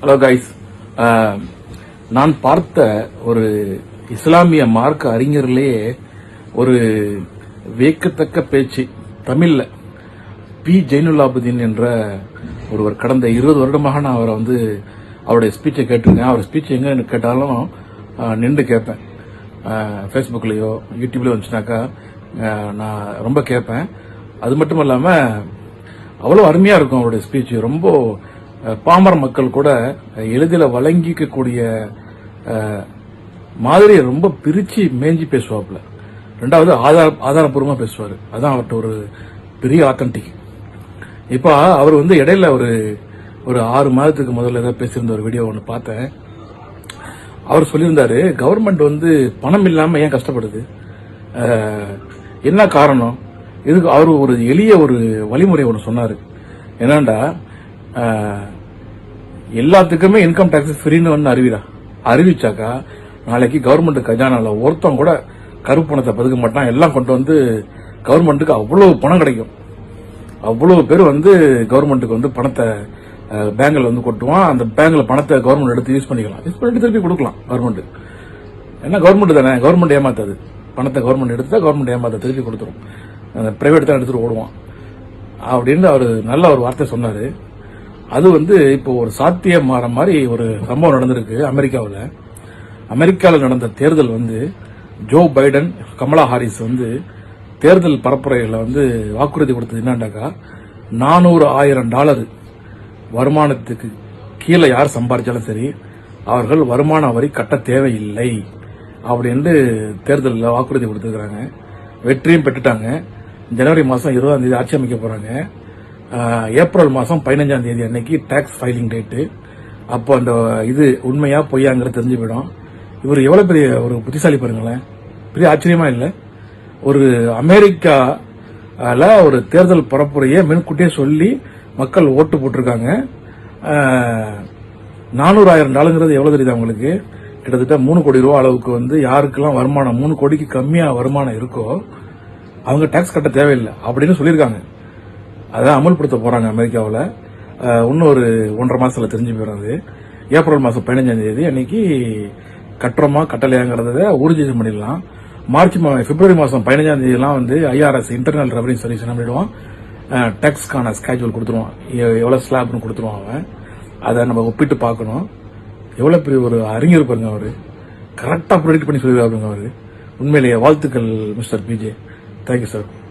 Hello guys uh, நான் பார்த்த ஒரு இஸ்லாமிய மார்க்க அறிஞர்லேயே ஒரு வியக்கத்தக்க பேச்சு தமிழில். பி. ஜெயினுல்லாபுதீன் என்ற ஒருவர் கடந்த இருபது வருடமாக நான் அவரை வந்து அவருடைய ஸ்பீச்சை கேட்டிருக்கேன். அவர் ஸ்பீச் எங்கே கேட்டாலும் uh, நின்று கேட்பேன். Uh, ஃபேஸ்புக்லேயோ யூடியூப்லேயோ வந்துச்சுனாக்கா நான் ரொம்ப கேட்பேன். அது மட்டும் இல்லாமல் அவ்வளோ அருமையாக இருக்கும் அவருடைய ஸ்பீச் ரொம்ப பாமர மக்கள் கூட எளிதில் வழங்கிக்கக்கூடிய மாதிரியை ரொம்ப பிரிச்சு மேஞ்சி பேசுவாப்புல. ரெண்டாவது ஆதார ஆதாரபூர்வமாக பேசுவார். அதான் அவர்கிட்ட ஒரு பெரிய ஆத்தன்டிக் இப்போ அவர் வந்து இடையில ஒரு ஒரு ஆறு மாதத்துக்கு முதல்ல ஏதாவது பேசியிருந்த ஒரு வீடியோ ஒன்று பார்த்தேன். அவர் சொல்லியிருந்தாரு கவர்மெண்ட் வந்து பணம் இல்லாமல் ஏன் கஷ்டப்படுது? என்ன காரணம்? இதுக்கு அவர் ஒரு எளிய ஒரு வழிமுறை ஒன்று சொன்னார். என்னண்டா எல்லாத்துக்குமே இன்கம் டாக்ஸ் ஃப்ரீன்னு வந்து அறிவிடா. அறிவிச்சாக்கா நாளைக்கு கவர்மெண்ட் கஜானால ஒருத்தன் கூட கருப்பு பணத்தை பதுக்க மாட்டான். எல்லாம் கொண்டு வந்து கவர்மெண்ட்டுக்கு அவ்வளோ பணம் கிடைக்கும். அவ்வளோ பேர் வந்து கவர்மெண்ட்டுக்கு வந்து பணத்தை பேங்கில் வந்து கொட்டுவான். அந்த பேங்கில் பணத்தை கவர்மெண்ட் எடுத்து யூஸ் பண்ணிக்கலாம். யூஸ் பண்ணிட்டு திருப்பி கொடுக்கலாம் கவர்மெண்ட் ஏன்னா கவர்மெண்ட் தானே? கவர்மெண்ட் ஏமாத்தாது. பணத்தை கவர்மெண்ட் எடுத்தால் கவர்மெண்ட் ஏமாத்த திருப்பி கொடுத்துரும். பிரைவேட் தான் எடுத்துகிட்டு ஓடுவான். அப்படின்னு அவர் நல்ல ஒரு வார்த்தை சொன்னார். அது வந்து இப்போ ஒரு சாத்தியம் மாற மாதிரி ஒரு சம்பவம் நடந்திருக்கு அமெரிக்காவில். அமெரிக்காவில் நடந்த தேர்தல் வந்து ஜோ பைடன் கமலா ஹாரிஸ் வந்து தேர்தல் பரப்புரையில் வந்து வாக்குறுதி கொடுத்தது என்னன்னாக்கா நானூறு ஆயிரம் டாலர் வருமானத்துக்கு கீழே யார் சம்பாதிச்சாலும் சரி அவர்கள் வருமான வரி கட்ட தேவையில்லை அப்படின்ட்டு தேர்தலில் வாக்குறுதி கொடுத்துருக்குறாங்க. வெற்றியும் பெற்றுட்டாங்க. ஜனவரி மாதம் இருபதாம் தேதி ஆட்சி அமைக்க போகிறாங்க ஏப்ரல் மாதம் பதினஞ்சாம் தேதி அன்னைக்கு டேக்ஸ் ஃபைலிங் டேட்டு அப்போ அந்த இது உண்மையா பொய்யாங்கிறது தெரிஞ்சு போயிடும் இவர் எவ்வளோ பெரிய ஒரு புத்திசாலி பாருங்களேன். பெரிய ஆச்சரியமா இல்லை? ஒரு அமெரிக்கால ஒரு தேர்தல் பரப்புரையை முன்கூட்டியே சொல்லி மக்கள் ஓட்டு போட்டிருக்காங்க. நானூறாயிரம் டாலுங்கிறது எவ்வளோ தெரியுது அவங்களுக்கு கிட்டத்தட்ட மூணு கோடி ரூபா அளவுக்கு வந்து யாருக்கெல்லாம் வருமானம் மூணு கோடிக்கு கம்மியாக வருமானம் இருக்கோ அவங்க டேக்ஸ் கட்ட தேவையில்லை அப்படின்னு சொல்லியிருக்காங்க. அதான் அமல்படுத்த போகிறாங்க அமெரிக்காவில். இன்னும் ஒரு ஒன்றரை மாதத்தில் தெரிஞ்சு போயிடும் அது ஏப்ரல் மாதம் பதினஞ்சாம் தேதி அன்னைக்கு கட்டுறமா கட்டலையாங்கிறத ஊர்ஜிதம் பண்ணிடலாம். மார்ச் மா- பிப்ரவரி மாதம் பதினஞ்சாம் தேதியெல்லாம் வந்து ஐஆர்எஸ் இன்டர்னல் ரெவன்யூ சர்வீஸ் என்ன பண்ணிடுவான்? டேக்ஸ்க்கான ஸ்கேஜுவல் கொடுத்துருவான். எ- ஸ்லாப்னு கொடுத்துருவான் அவன். அதை நம்ம ஒப்பிட்டு பார்க்கணும். எவ்வளோ பெரிய ஒரு அறிஞர் பாருங்க அவர். கரெக்டாக ப்ரொடிக்ட் பண்ணி சொல்லிடுவாருங்க அவர். உண்மையிலேயே வாழ்த்துக்கள் மிஸ்டர் பிஜே தேங்க்யூ சார்